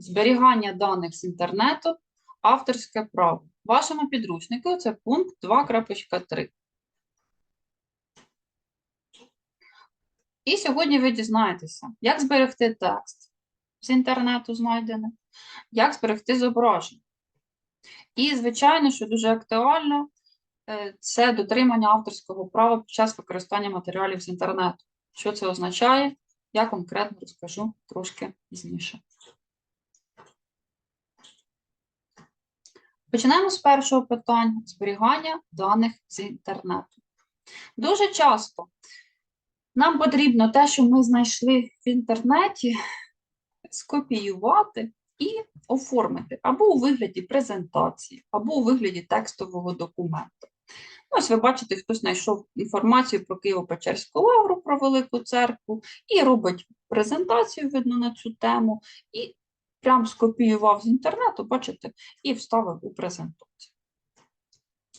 Зберігання даних з інтернету, авторське право. В вашому підручнику це пункт 2.3. І сьогодні ви дізнаєтеся, як зберегти текст з інтернету знайдений, як зберегти зображення. І, звичайно, що дуже актуально, е, це дотримання авторського права під час використання матеріалів з інтернету. Що це означає, я конкретно розкажу трошки пізніше. Починаємо з першого питання зберігання даних з інтернету. Дуже часто нам потрібно те, що ми знайшли в інтернеті, скопіювати і оформити або у вигляді презентації, або у вигляді текстового документу. Ось ви бачите, хтось знайшов інформацію про Києво-Печерську лавру, про Велику церкву, і робить презентацію, видно, на цю тему, і прям скопіював з інтернету, бачите, і вставив у презентацію.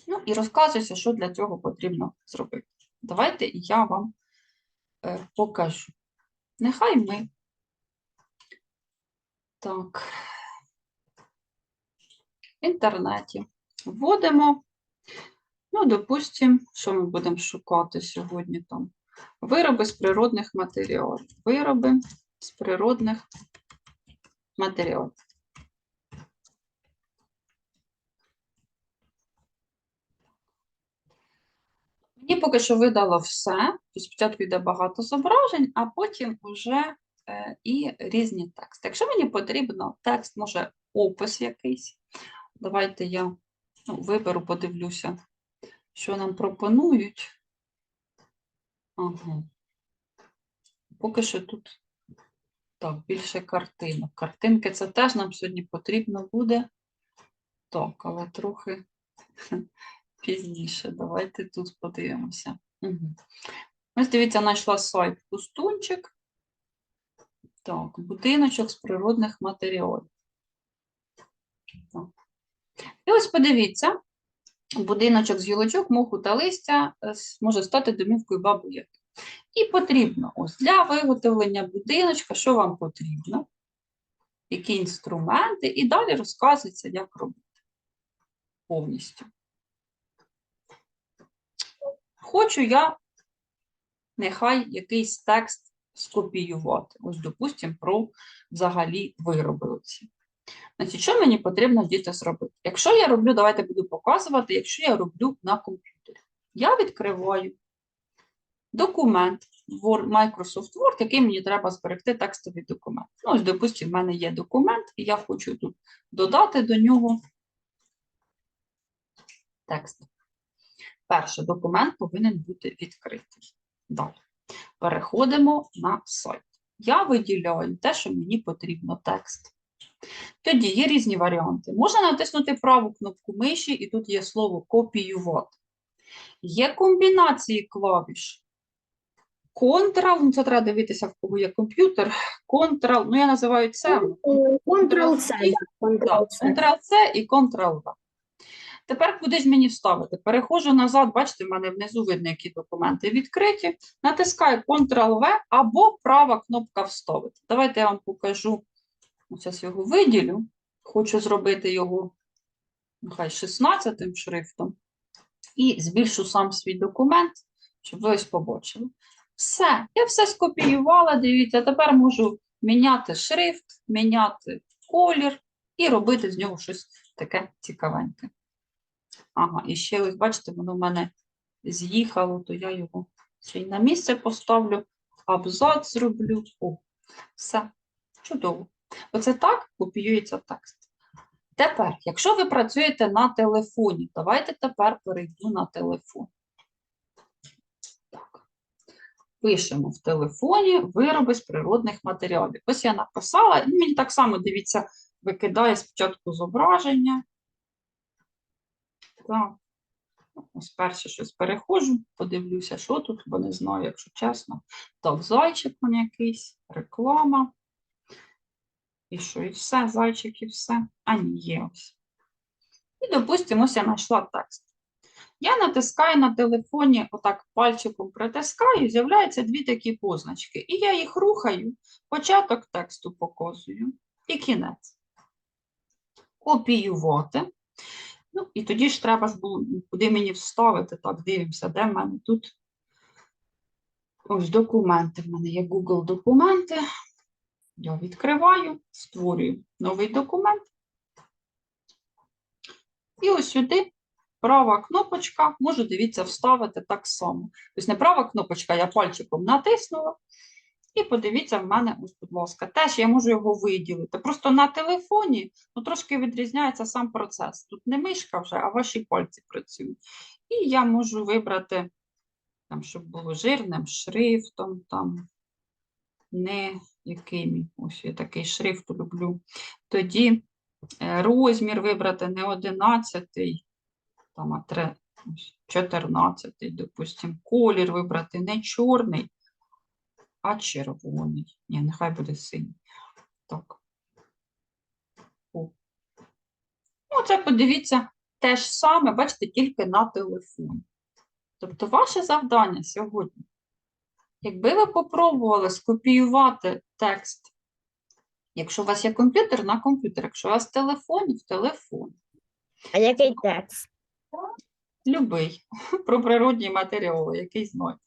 Ну, і розказується, що для цього потрібно зробити. Давайте я вам е, покажу. Нехай ми. Так. В інтернеті вводимо, ну, допустимо, що ми будемо шукати сьогодні там. Вироби з природних матеріалів. Вироби з природних матеріалів. Мені поки що видало все. Тобто спочатку йде багато зображень, а потім вже е, і різні тексти. Якщо мені потрібно текст, може опис якийсь. Давайте я ну, виберу, подивлюся, що нам пропонують. Ага. Поки що тут так, більше картинок. Картинки це теж нам сьогодні потрібно буде. Так, але трохи пізніше. Давайте тут подивимося. Угу. Ось дивіться, знайшла сайт Пустунчик. Так, будиночок з природних матеріалів. Так. І ось подивіться, будиночок з гілочок, моху та листя е, може стати домівкою бабує. І потрібно ось для виготовлення будиночка, що вам потрібно, які інструменти, і далі розказується, як робити повністю. Хочу я нехай якийсь текст скопіювати. Ось, допустимо, про взагалі вироби оці. Значить, що мені потрібно діти зробити? Якщо я роблю, давайте буду показувати, якщо я роблю на комп'ютері. Я відкриваю документ Word, Microsoft Word, який мені треба зберегти текстовий документ. Ну, ось, допустимо, в мене є документ, і я хочу тут додати до нього текст. Перший документ повинен бути відкритий. Далі. Переходимо на сайт. Я виділяю те, що мені потрібно текст. Тоді є різні варіанти. Можна натиснути праву кнопку миші, і тут є слово копіювати. Є комбінації клавіш. Ctrl, ну це треба дивитися, в кого є комп'ютер. Ctrl, ну я називаю це. Ctrl-C. Так, Ctrl-C і Ctrl-V. Тепер куди ж мені вставити? Переходжу назад, бачите, в мене внизу видно, які документи відкриті. Натискаю Ctrl-V або права кнопка вставити. Давайте я вам покажу. Ось його виділю. Хочу зробити його нехай 16 шрифтом. І збільшу сам свій документ, щоб ви ось побачили. Все, я все скопіювала, дивіться, тепер можу міняти шрифт, міняти колір і робити з нього щось таке цікавеньке. Ага, і ще ось, бачите, воно в мене з'їхало, то я його ще на місце поставлю, абзац зроблю. О, все, чудово. Оце так копіюється текст. Тепер, якщо ви працюєте на телефоні, давайте тепер перейду на телефон. Так. Пишемо в телефоні вироби з природних матеріалів. Ось я написала, і мені так само, дивіться, викидає спочатку зображення. Так. Ось перше щось переходжу, подивлюся, що тут, бо не знаю, якщо чесно. Так, зайчик он якийсь, реклама. І що, і все, зайчик, і все. А ні, є ось. І, допустимо, ось я знайшла текст. Я натискаю на телефоні, отак пальчиком притискаю, з'являються дві такі позначки. І я їх рухаю, початок тексту показую. і кінець. Копіювати. Ну, і тоді ж треба ж було, куди мені вставити. Так, дивимося, де в мене тут. Ось документи. В мене є Google документи. Я відкриваю, створюю новий документ. І ось сюди права кнопочка, можу, дивіться, вставити так само. Тобто не права кнопочка, я пальчиком натиснула. І подивіться, в мене, ось, будь ласка, теж я можу його виділити. Просто на телефоні ну, трошки відрізняється сам процес. Тут не мишка вже, а ваші пальці працюють. І я можу вибрати, там, щоб було жирним шрифтом, там, не яким. Ось я такий шрифт люблю. Тоді е, розмір вибрати не 11, там, а тре- ось 14, допустимо. Колір вибрати не чорний, а червоний. Ні, нехай буде синій. Так. О. Ну, це подивіться те ж саме, бачите, тільки на телефоні. Тобто, ваше завдання сьогодні, якби ви попробували скопіювати текст, якщо у вас є комп'ютер, на комп'ютер, якщо у вас телефон, в телефон. А який текст? Любий, про природні матеріали, який знайдете.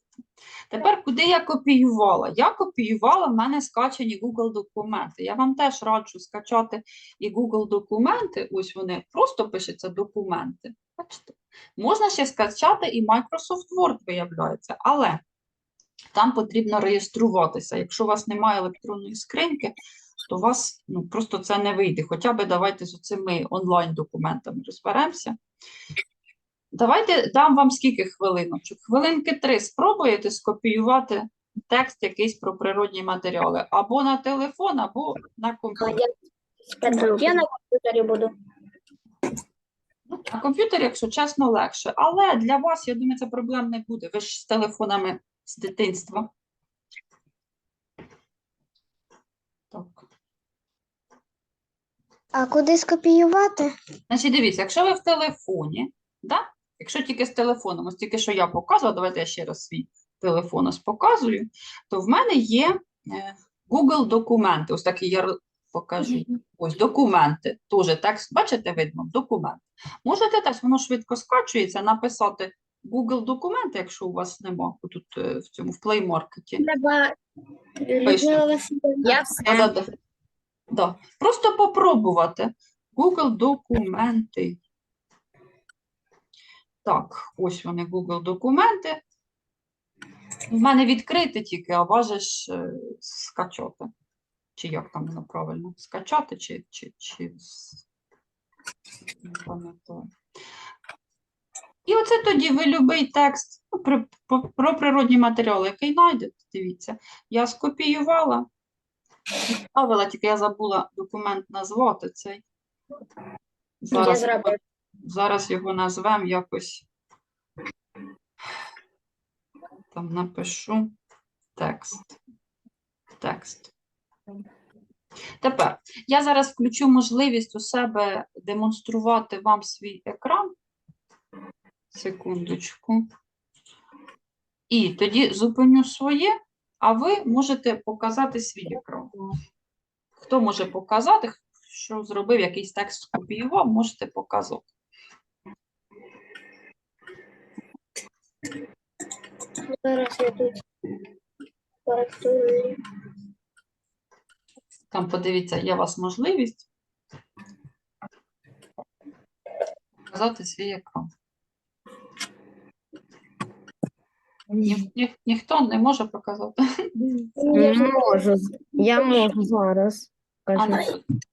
Тепер, куди я копіювала? Я копіювала, в мене скачані Google документи. Я вам теж раджу скачати і Google документи, ось вони, просто пишеться документи. Бачите? Можна ще скачати і Microsoft Word, виявляється, але там потрібно реєструватися. Якщо у вас немає електронної скриньки, то у вас ну, просто це не вийде. Хоча б давайте з цими онлайн-документами розберемося. Давайте дам вам скільки хвилиночок. Хвилинки три. Спробуєте скопіювати текст якийсь про природні матеріали або на телефон, або на комп'ютер. Я на комп'ютері буду. Ну, На комп'ютері, якщо чесно, легше. Але для вас, я думаю, це проблем не буде. Ви ж з телефонами з дитинства. Так. А куди скопіювати? Значить, дивіться, якщо ви в телефоні, да? Якщо тільки з телефоном, ось тільки що я показувала, давайте я ще раз свій телефон ось показую, то в мене є е, Google документи. Ось такий я покажу. Ось документи. Теж текст, бачите, видно, документ. Можете теж, воно швидко скачується, написати Google документи, якщо у вас нема тут е, в цьому в Play Market. Треба Я все. Да. Просто попробувати. Google документи. Так, ось вони Google документи. В мене відкрити тільки, а важиш е, скачати. Чи як там воно правильно? Скачати чи, чи, чи... Пам'ятаю. І оце тоді ви любий текст ну, про, про природні матеріали, який знайдете, дивіться. Я скопіювала, Ставила, тільки я забула документ назвати цей. Зараз, його- зробив. Зараз його назвемо якось. Там напишу текст. Текст. Тепер я зараз включу можливість у себе демонструвати вам свій екран. Секундочку. І тоді зупиню своє, а ви можете показати свій екран. Хто може показати, що зробив якийсь текст скопіював, можете показати. Зараз я тут коректую. Там подивіться, є у вас можливість показати свій екран. Ні, ні, ніхто не може показати. Можу. Я можу зараз. Ану,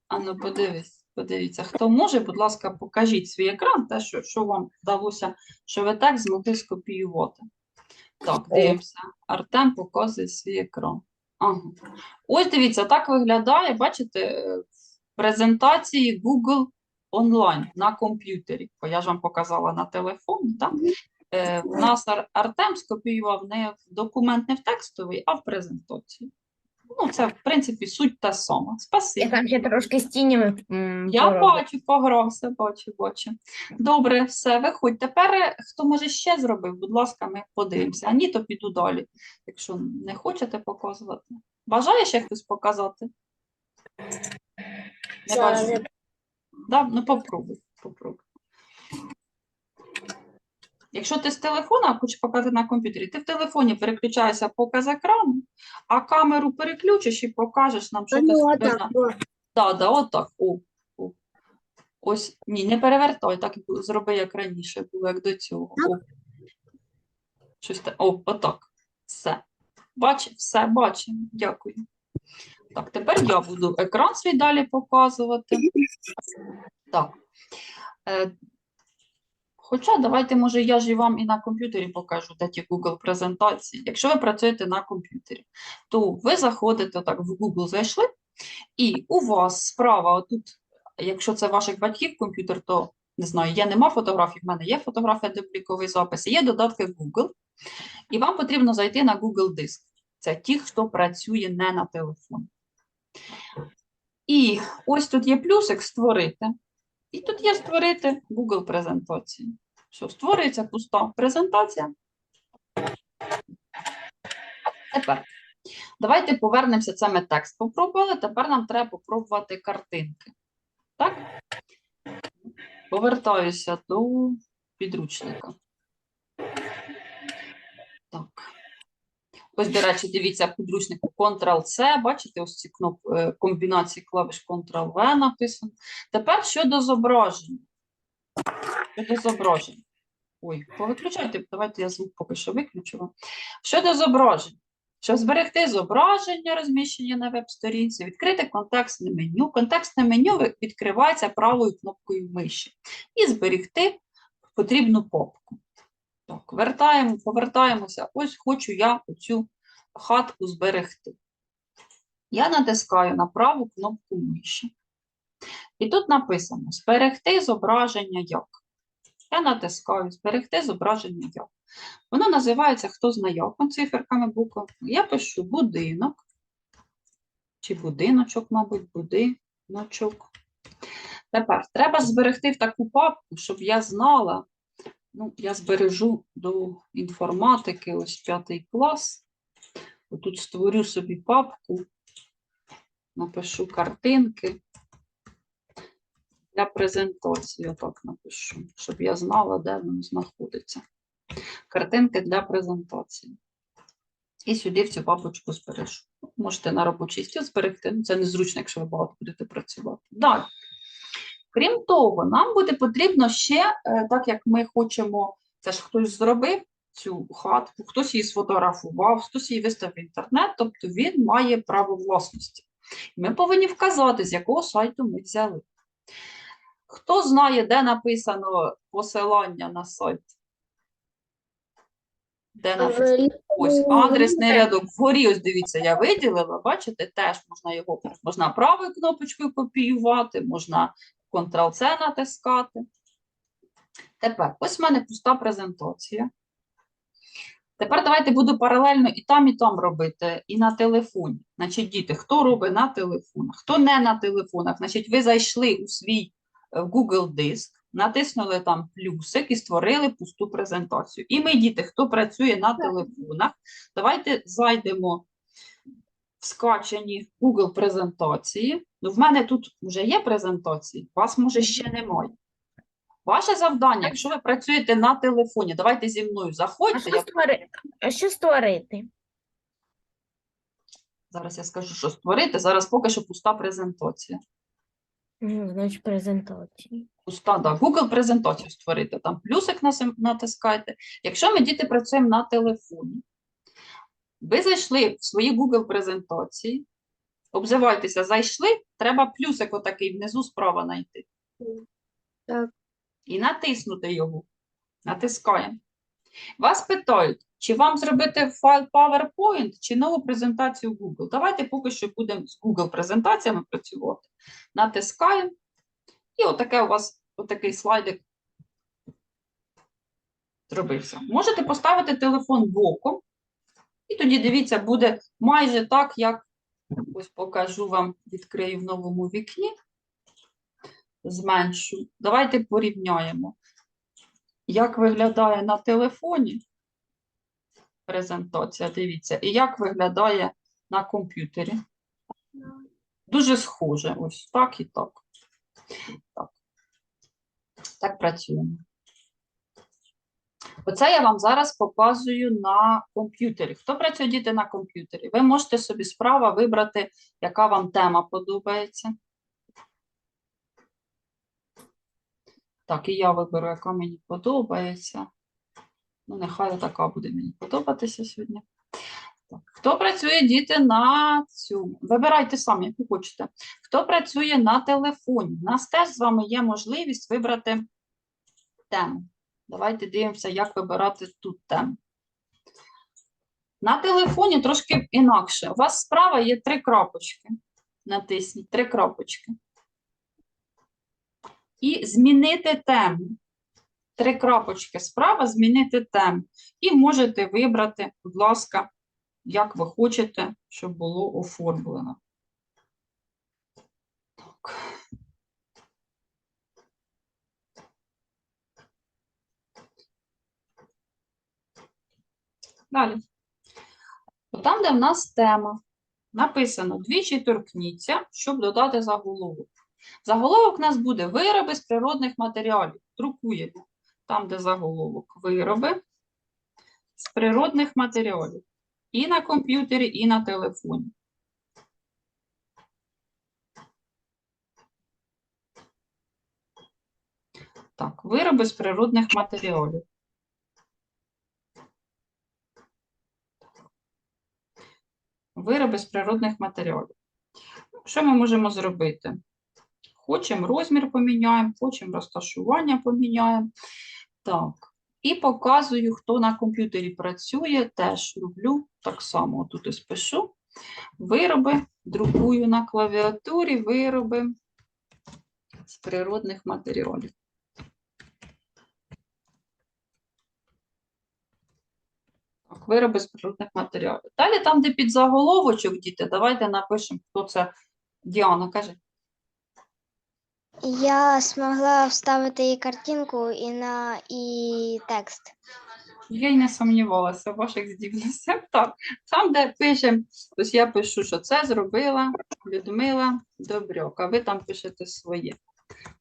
ану, подивись, подивіться, хто може, будь ласка, покажіть свій екран, те, що, що вам вдалося, що ви так змогли скопіювати. Так, дивимося. Артем показує свій екран. Ага. Ось дивіться, так виглядає, бачите, е, в презентації Google онлайн на комп'ютері. Бо я ж вам показала на телефоні, так? Е, У нас Артем скопіював не в документ, не в текстовий, а в презентацію. Ну, це, в принципі, суть та сама. Спасибі. Я там ще трошки з тінями. м, Я поробив. бачу, погрався, бачу, бачу. Добре, все, виходь. Тепер е, хто може ще зробив, будь ласка, ми подивимося. А ні, то піду далі, якщо не хочете показувати. Бажає ще хтось показати? Не Зараз я Да? Ну, попробуй, попробуй. Якщо ти з телефона хочеш показати на комп'ютері, ти в телефоні переключаєшся показ екрану, а камеру переключиш і покажеш нам, що ти ну, отак. Да, да, отак. О, о. Ось, ні, не перевертай, так зроби, як раніше було, як до цього. О. Щось та... О, отак. Все. Бачиш, все, бачимо. Дякую. Так, тепер я буду екран свій далі показувати. Так. Хоча давайте, може, я ж і вам і на комп'ютері покажу, ті Google презентації. Якщо ви працюєте на комп'ютері, то ви заходите так в Google зайшли, і у вас справа, отут, якщо це ваших батьків комп'ютер, то не знаю, я нема фотографій, в мене є фотографія, де обліковий запис, є додатки Google, і вам потрібно зайти на Google Диск. Це ті, хто працює не на телефоні. І ось тут є плюсик створити. І тут є створити Google презентацію. Що створюється пуста презентація. Тепер давайте повернемося. Це ми текст попробували. Тепер нам треба попробувати картинки. Так? Повертаюся до підручника. Так. Ось, до речі, дивіться, підручнику Ctrl-C, бачите, ось ці кноп... е, комбінації клавіш Ctrl-V написано. Тепер щодо зображень. Щодо зображень. Ой, повиключайте, давайте я звук поки що виключу. вам. Щодо зображень. Щоб зберегти зображення, розміщення на веб-сторінці, відкрити контекстне меню. Контекстне меню відкривається правою кнопкою миші. І зберегти потрібну папку. Так, вертаємо, повертаємося. Ось хочу я оцю хатку зберегти. Я натискаю на праву кнопку миші. І тут написано Зберегти зображення як. Я натискаю Зберегти зображення як. Воно називається Хто знає циферками буквами. Я пишу будинок. Чи будиночок, мабуть, будиночок. Тепер треба зберегти в таку папку, щоб я знала. Ну, я збережу до інформатики, ось п'ятий клас. Тут створю собі папку, напишу картинки для презентації. Отак напишу, щоб я знала, де воно знаходиться. Картинки для презентації. І сюди в цю папочку збережу. Можете на робочий стіл зберегти, ну це незручно, якщо ви багато будете працювати. Далі. Крім того, нам буде потрібно ще, е, так як ми хочемо, це ж хтось зробив цю хатку, хтось її сфотографував, хтось її виставив в інтернет, тобто він має право власності. Ми повинні вказати, з якого сайту ми взяли. Хто знає, де написано посилання на сайт? Де написано? Ось адресний рядок вгорі, ось дивіться, я виділила, бачите, теж можна його можна правою кнопочкою копіювати, можна Ctrl-C натискати. Тепер, ось в мене пуста презентація. Тепер давайте буду паралельно і там, і там робити, і на телефоні. Значить, діти, хто робить на телефонах, хто не на телефонах, значить, ви зайшли у свій е, в Google диск, натиснули там плюсик і створили пусту презентацію. І ми, діти, хто працює на телефонах, давайте зайдемо в скачані Google презентації. Ну, в мене тут вже є презентації, вас, може, ще немає. Ваше завдання, якщо ви працюєте на телефоні, давайте зі мною заходьте. А що Я, створити? А що створити? зараз я скажу, що створити. Зараз поки що пуста презентація. Ну, значить, презентації. Пуста, да. Google презентацію створити. Там плюсик натискайте. Якщо ми діти працюємо на телефоні, ви зайшли в свої Google презентації, обзивайтеся, зайшли, треба плюсик отакий внизу справа знайти. Так. І натиснути його. Натискаємо. Вас питають, чи вам зробити файл PowerPoint, чи нову презентацію Google. Давайте поки що будемо з Google презентаціями працювати. Натискаємо. І отаке у вас отакий слайдик зробився. Можете поставити телефон боком, і тоді дивіться, буде майже так, як ось покажу вам, відкрию в новому вікні. Зменшу. Давайте порівняємо, як виглядає на телефоні презентація, дивіться, і як виглядає на комп'ютері. Дуже схоже. Ось так і так. Так, так працюємо. Оце я вам зараз показую на комп'ютері. Хто працює діти на комп'ютері? Ви можете собі справа вибрати, яка вам тема подобається. Так, і я виберу, яка мені подобається. Ну, нехай така буде мені подобатися сьогодні. Так. Хто працює діти на цьому? Вибирайте самі, яку хочете. Хто працює на телефоні? У нас теж з вами є можливість вибрати тему. Давайте дивимося, як вибирати тут тему. На телефоні трошки інакше. У вас справа є три крапочки. Натисніть три крапочки. І змінити тему. Три крапочки справа, змінити тему. І можете вибрати, будь ласка, як ви хочете, щоб було оформлено. Так. Далі. Там, де в нас тема, написано двічі торкніться, щоб додати заголовок. Заголовок у нас буде вироби з природних матеріалів. Друкуємо. Там, де заголовок вироби з природних матеріалів. І на комп'ютері, і на телефоні. Так, вироби з природних матеріалів. Вироби з природних матеріалів. Що ми можемо зробити? Хочемо розмір поміняємо, хочемо розташування поміняємо. Так. І показую, хто на комп'ютері працює, теж роблю так само. Тут ось пишу. Вироби, друкую на клавіатурі, вироби з природних матеріалів. Так, вироби з природних матеріалів. Далі там, де під заголовочок, діти, давайте напишемо, хто це. Діана, каже. Я змогла вставити і картинку, і на і текст. Я й не сумнівалася в ваших здібностях. Так, там, де пишемо, ось я пишу, що це зробила Людмила Добрьок, а ви там пишете своє.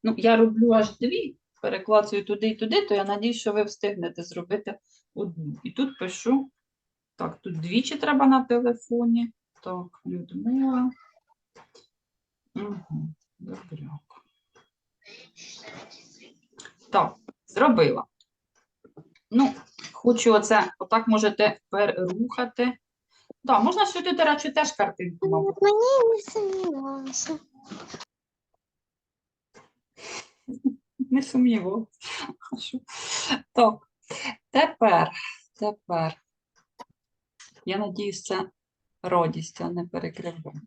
Ну, я роблю аж дві, перекладую туди і туди, то я надію, що ви встигнете зробити одну. І тут пишу, так, тут двічі треба на телефоні. Так, Людмила. Угу, Добрьок. Так, зробила. Ну, хочу оце, отак можете перерухати. Так, можна сюди, до речі, теж картинку, мабуть. Мені не сумнівалося. Не сумніваюся. Так, тепер, тепер. Я надіюсь, це родість, а не перекривлення.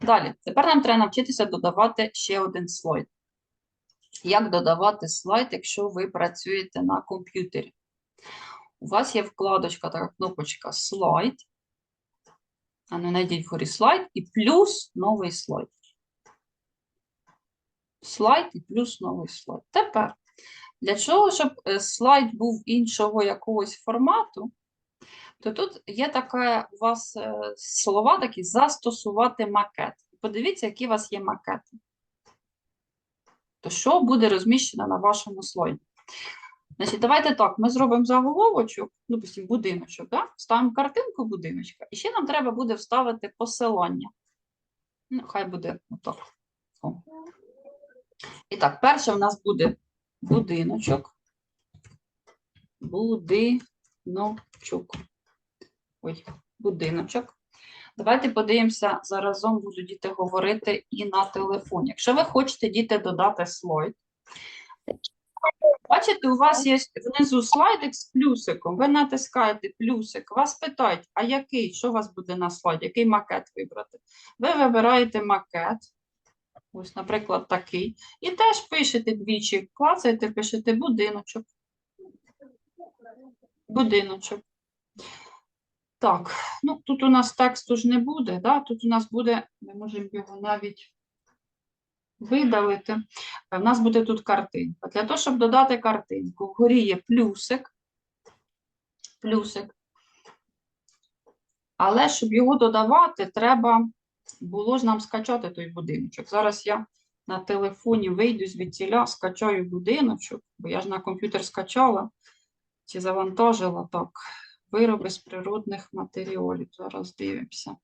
Далі, тепер нам треба навчитися додавати ще один слайд. Як додавати слайд, якщо ви працюєте на комп'ютері? У вас є вкладочка, така кнопочка слайд. А ну, знайдіть вгорі слайд і плюс новий слайд. Слайд і плюс новий слайд. Тепер, для чого, щоб е, слайд був іншого якогось формату, то тут є така у вас е, слова такі застосувати макет. Подивіться, які у вас є макети. То що буде розміщено на вашому слайді? Значить, давайте так, ми зробимо заголовочок, ну, допустим, будиночок, да? ставимо картинку будиночка, і ще нам треба буде вставити посилання. Ну, хай буде отак. О. І так, перше в нас буде будиночок. Будиночок. Ой, будиночок. Давайте подивимося, заразом буду діти говорити і на телефоні. Якщо ви хочете діти додати слайд, бачите, у вас є внизу слайдик з плюсиком. Ви натискаєте плюсик, вас питають, а який, що у вас буде на слайді, який макет вибрати? Ви вибираєте макет. Ось, наприклад, такий. І теж пишете двічі, клацаєте, пишете будиночок. Будиночок. Так, ну тут у нас тексту ж не буде, да? тут у нас буде, ми можемо його навіть видалити. У нас буде тут картинка. Для того, щоб додати картинку, вгорі є плюсик. Плюсик. Але щоб його додавати, треба було ж нам скачати той будиночок. Зараз я на телефоні вийду звідтіля, скачаю будиночок, бо я ж на комп'ютер скачала чи завантажила так. Вироби з природних матеріалів. Зараз дивимося.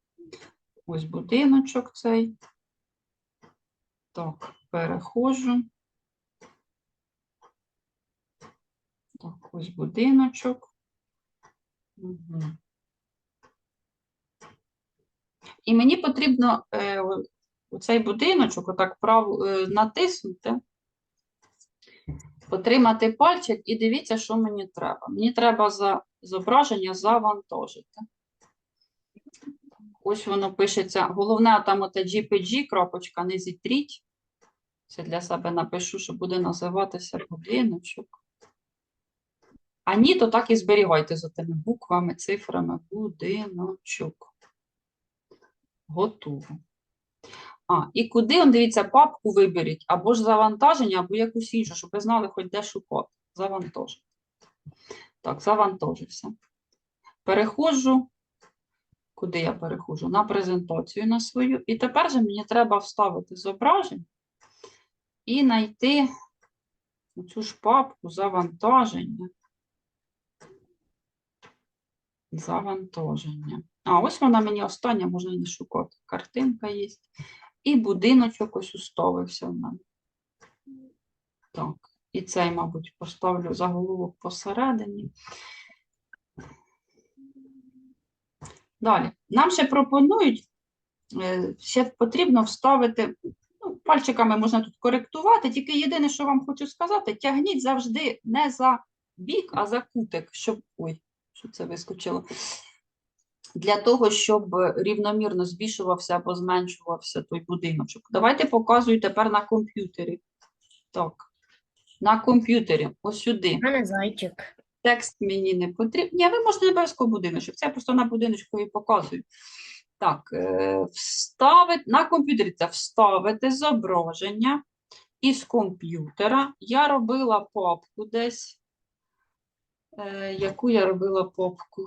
Ось будиночок цей. Так, переходжу. Так, ось будиночок. Угу. І мені потрібно е, оцей будиночок отак прав, е, натиснути, отримати пальчик і дивіться, що мені треба. Мені треба за зображення завантажити. Ось воно пишеться. Головне, там оте GPG, кропочка, не зітріть. Це для себе напишу, що буде називатися будиночок. А ні, то так і зберігайте за тими буквами, цифрами. Будиночок. Готово. А, і куди, он, дивіться, папку виберіть, або ж завантаження, або якусь іншу, щоб ви знали, хоч де шукати. Завантажити. Так, завантажився. Переходжу. Куди я переходжу? На презентацію на свою. І тепер же мені треба вставити зображення і знайти цю ж папку завантаження. Завантаження. А, ось вона мені остання, можна не шукати. Картинка є. І будиночок ось уставився в мене. Так, і цей, мабуть, поставлю заголовок посередині. Далі. Нам ще пропонують, е, ще потрібно вставити, ну, пальчиками можна тут коректувати, тільки єдине, що вам хочу сказати, тягніть завжди не за бік, а за кутик, щоб. Ой, що це вискочило? Для того, щоб рівномірно збільшувався або зменшувався той будиночок. Давайте показую тепер на комп'ютері. Так, на комп'ютері, ось сюди. У мене зайчик. Текст мені не потрібен. Ні, ви можете не обов'язково будиночок. Це я просто на будиночку і показую. Так, е, вставити на комп'ютері це вставити зображення із комп'ютера. Я робила папку десь. Е, яку я робила папку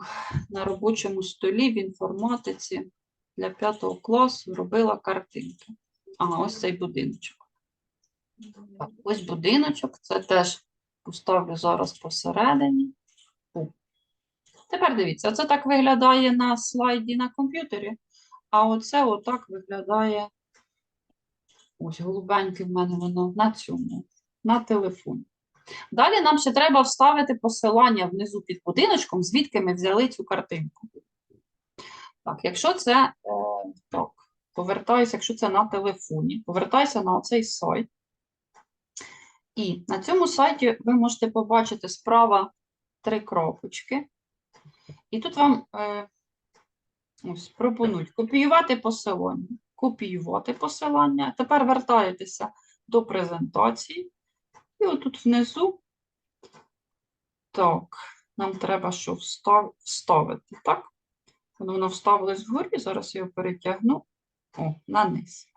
на робочому столі в інформатиці для п'ятого класу робила картинки. Ага, ось цей будиночок. Ось будиночок, це теж поставлю зараз посередині. Тепер дивіться, це так виглядає на слайді на комп'ютері, а оце отак виглядає. Ось голубеньке в мене воно на цьому, на телефоні. Далі нам ще треба вставити посилання внизу під будиночком, звідки ми взяли цю картинку. Так, якщо це е, так, повертаюся, якщо це на телефоні, повертаюся на цей сайт. І на цьому сайті ви можете побачити справа три кропочки. І тут вам е, ось, пропонують копіювати посилання. Копіювати посилання. Тепер вертаєтеся до презентації. І отут внизу, так, нам треба що встав, вставити, так? Воно вставилось вгорі, зараз я його перетягну о, на низ.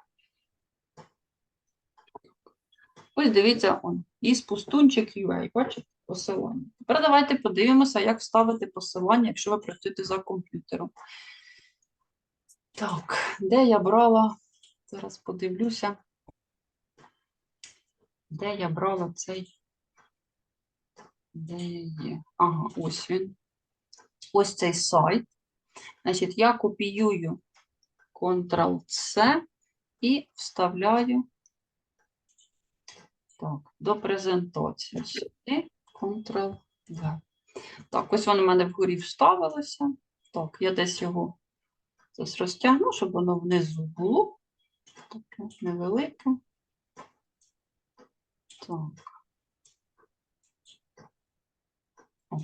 Ось дивіться, он, із пустунчик UA, бачите, посилання. Тепер давайте подивимося, як вставити посилання, якщо ви працюєте за комп'ютером. Так, де я брала? Зараз подивлюся. Де я брала цей? Де є? Ага, ось він. Ось цей сайт. Значить, я копіюю Ctrl-C і вставляю так, до презентації. Сюди Ctrl-V. Так, ось воно в мене вгорі вставилося. Так, я десь його зараз розтягну, щоб воно внизу було. Таке невелике. Так. О,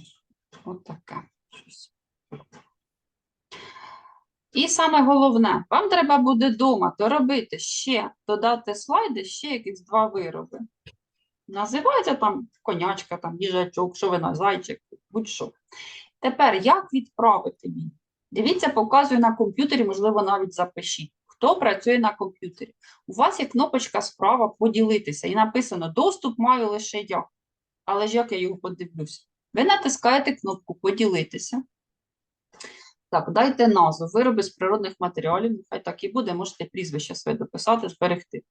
от таке щось. І саме головне, вам треба буде вдома доробити ще, додати слайди, ще якісь два вироби. Називається там конячка, там їжачок, що ви на зайчик, будь-що. Тепер, як відправити мені? Дивіться, показую на комп'ютері, можливо, навіть запишіть. Хто працює на комп'ютері? У вас є кнопочка справа поділитися і написано доступ маю лише я. Але ж як я його подивлюся? Ви натискаєте кнопку поділитися. Так, дайте назву. Вироби з природних матеріалів. Нехай так і буде. Можете прізвище своє дописати, зберегти.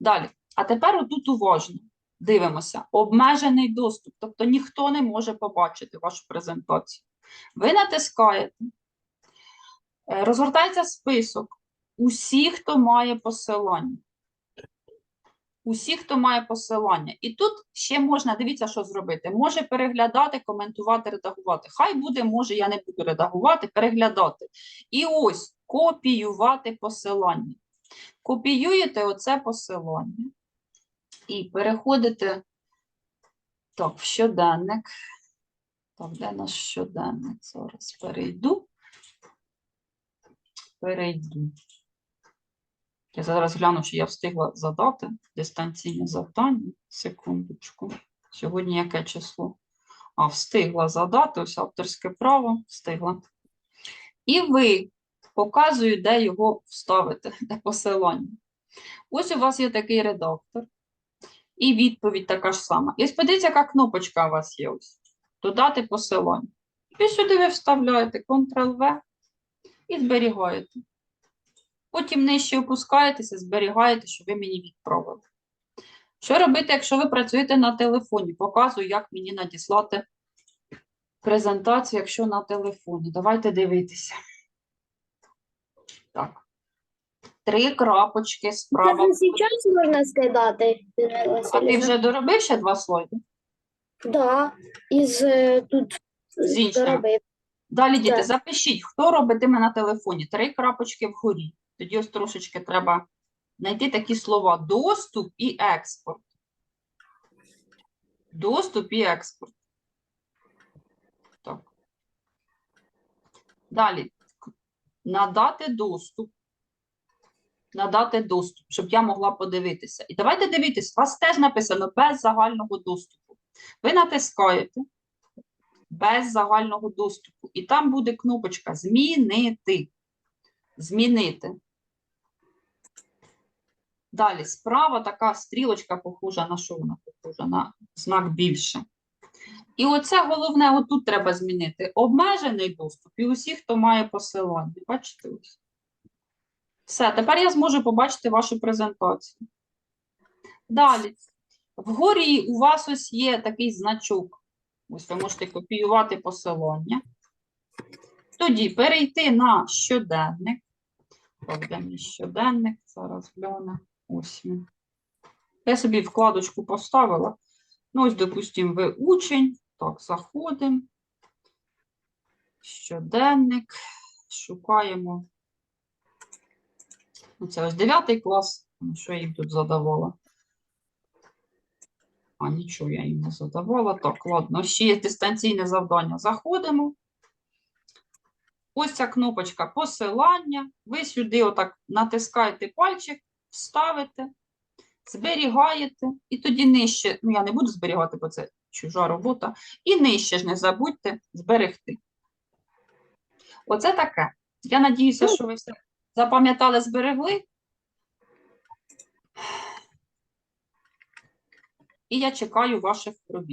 Далі. А тепер отут уважно. Дивимося. Обмежений доступ. Тобто ніхто не може побачити вашу презентацію. Ви натискаєте. Е, Розгортається список. Усі, хто має посилання. Усі, хто має посилання. І тут ще можна, дивіться, що зробити. Може переглядати, коментувати, редагувати. Хай буде, може, я не буду редагувати, переглядати. І ось копіювати посилання. Копіюєте оце посилання і переходите так, в щоденник. Так, де наш щоденник? Зараз перейду. Перейду. Я зараз гляну, чи я встигла задати дистанційне завдання. Секундочку. Сьогодні яке число? А, встигла задати, ось авторське право, встигла. І ви показую, де його вставити, де посилання. Ось у вас є такий редактор. І відповідь така ж сама. І подивіться, яка кнопочка у вас є ось. Додати посилання. І сюди ви вставляєте Ctrl-V і зберігаєте. Потім нижче опускаєтеся, зберігаєте, що ви мені відправили. Що робити, якщо ви працюєте на телефоні? Показую, як мені надіслати презентацію, якщо на телефоні. Давайте дивитися. Так. Три крапочки справа. Це зараз можна скидати. А ти вже доробив ще два слайди? Да, із е, тут З доробив. Далі, діти, Так. запишіть, хто робитиме на телефоні. Три крапочки вгорі. Тоді ось трошечки треба знайти такі слова доступ і експорт. Доступ і експорт. Так. Далі. Надати доступ. Надати доступ, щоб я могла подивитися. І давайте дивитись, у вас теж написано без загального доступу. Ви натискаєте без загального доступу. І там буде кнопочка Змінити. Змінити. Далі справа така стрілочка похожа на що вона похожа? На знак більше. І оце головне, отут треба змінити. Обмежений доступ і усі, хто має посилання. Бачите ось. Все, тепер я зможу побачити вашу презентацію. Далі. Вгорі у вас ось є такий значок. Ось ви можете копіювати посилання. Тоді перейти на щоденник. Де щоденник? Зараз гляну. Ось він. Я собі вкладочку поставила. Ну, ось, допустимо, ви учень. Так, заходимо. Щоденник. Шукаємо. Ну, Це ось 9 клас. Ну, Що я їм тут задавала? А, нічого я їм не задавала. Так, ладно, ще є дистанційне завдання. Заходимо. Ось ця кнопочка посилання. Ви сюди отак натискаєте пальчик, вставите, зберігаєте. І тоді нижче, ну я не буду зберігати, бо це чужа робота. І нижче ж не забудьте зберегти. Оце таке. Я надіюся, що ви все запам'ятали, зберегли. І я чекаю ваших робіт.